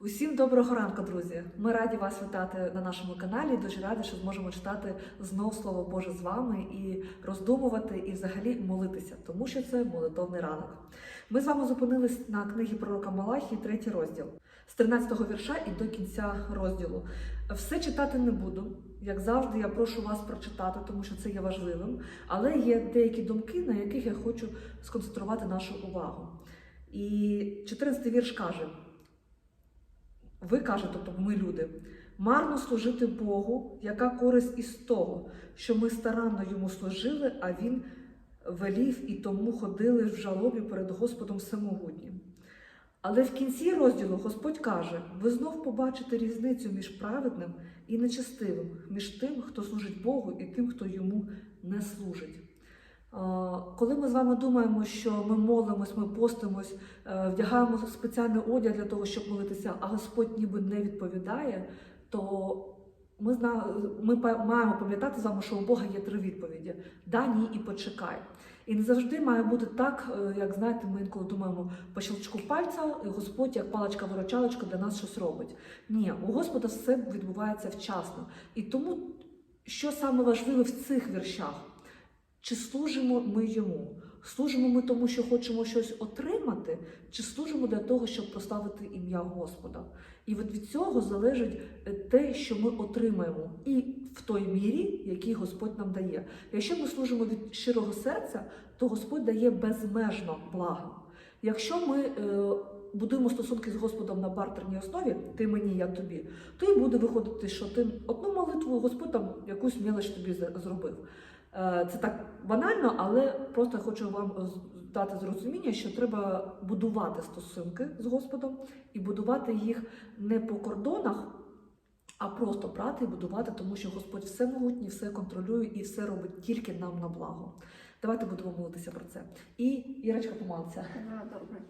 Усім доброго ранку, друзі! Ми раді вас вітати на нашому каналі. Дуже раді, що зможемо читати знов Слово Боже з вами і роздумувати, і взагалі молитися, тому що це молитовний ранок. Ми з вами зупинились на книгі пророка Малахії, третій розділ, з 13-го вірша і до кінця розділу. Все читати не буду. Як завжди, я прошу вас прочитати, тому що це є важливим. Але є деякі думки, на яких я хочу сконцентрувати нашу увагу. І 14-й вірш каже. Ви кажете, тобто ми люди, марно служити Богу, яка користь із того, що ми старанно йому служили, а він велів і тому ходили в жалобі перед Господом Всемогутнім. Але в кінці розділу Господь каже: ви знов побачите різницю між праведним і нечестивим, між тим, хто служить Богу, і тим, хто йому не служить. Коли ми з вами думаємо, що ми молимось, ми постимось, е, вдягаємо спеціальний одяг для того, щоб молитися, а Господь ніби не відповідає, то ми, зна... ми маємо пам'ятати з вами, що у Бога є три відповіді: да, ні і почекай. І не завжди має бути так, е, як знаєте, ми інколи думаємо по щелчку пальця, і Господь, як паличка-виручалочка, для нас щось робить. Ні, у Господа все відбувається вчасно. І тому, що саме важливе в цих віршах? Чи служимо ми йому? Служимо ми тому, що хочемо щось отримати, чи служимо для того, щоб прославити ім'я Господа? І от від цього залежить е, те, що ми отримаємо, і в той мірі, який Господь нам дає. Якщо ми служимо від щирого серця, то Господь дає безмежно благо. Якщо ми е, будуємо стосунки з Господом на бартерній основі, ти мені, я тобі, то і буде виходити, що ти одну молитву Господь там якусь мелоч тобі зробив. Е, Це так банально, але просто хочу вам дати зрозуміння, що треба будувати стосунки з Господом і будувати їх не по кордонах, а просто брати і будувати, тому що Господь все могутній, все контролює і все робить тільки нам на благо. Давайте будемо молитися про це. І Ірочка помолиться. Добре.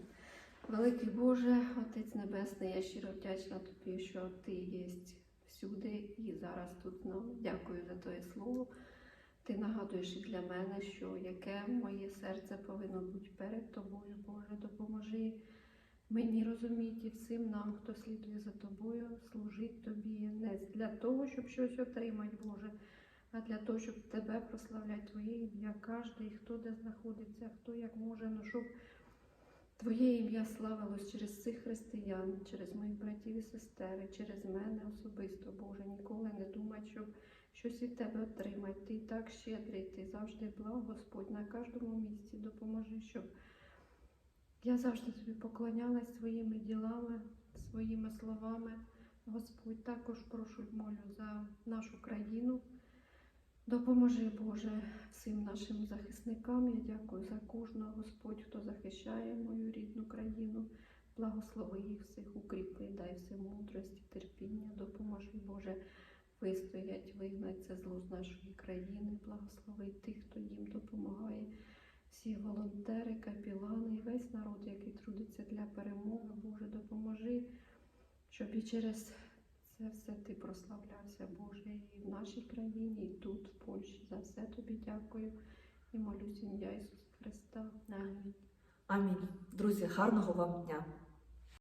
Великий Боже, Отець Небесний, я щиро вдячна тобі, що ти є всюди і зараз тут. Ну, дякую за твоє слово. Ти нагадуєш і для мене, що яке моє серце повинно бути перед тобою, Боже, допоможи мені розуміти всім нам, хто слідує за тобою, служить тобі не для того, щоб щось отримати, Боже, а для того, щоб тебе прославляти Твоє ім'я, кожен, хто де знаходиться, хто як може, ну щоб Твоє ім'я славилось через цих християн, через моїх братів і сестер, через мене особисто, Боже, ніколи не думай, щоб щось від тебе отримати. Ти і так щедрий, ти завжди благ, Господь, на кожному місці допоможи, щоб я завжди тобі поклонялась своїми ділами, своїми словами. Господь, також прошу молю за нашу країну. Допоможи, Боже, всім нашим захисникам. Я дякую за кожного, Господь, хто захищає мою рідну країну. Благослови їх всіх, укріпи, дай всім мудрості, терпіння. Допоможи, Боже, вистоять, вигнать це зло з нашої країни. Благослови тих, хто їм допомагає. Всі волонтери, капілани і весь народ, який трудиться для перемоги, Боже, допоможи, щоб і через це все ти прославлявся, Боже, і в нашій країні, і тут, в Польщі. За все тобі дякую і молюсь ім'я Ісуса Христа. Амінь. Амінь. Друзі, гарного вам дня!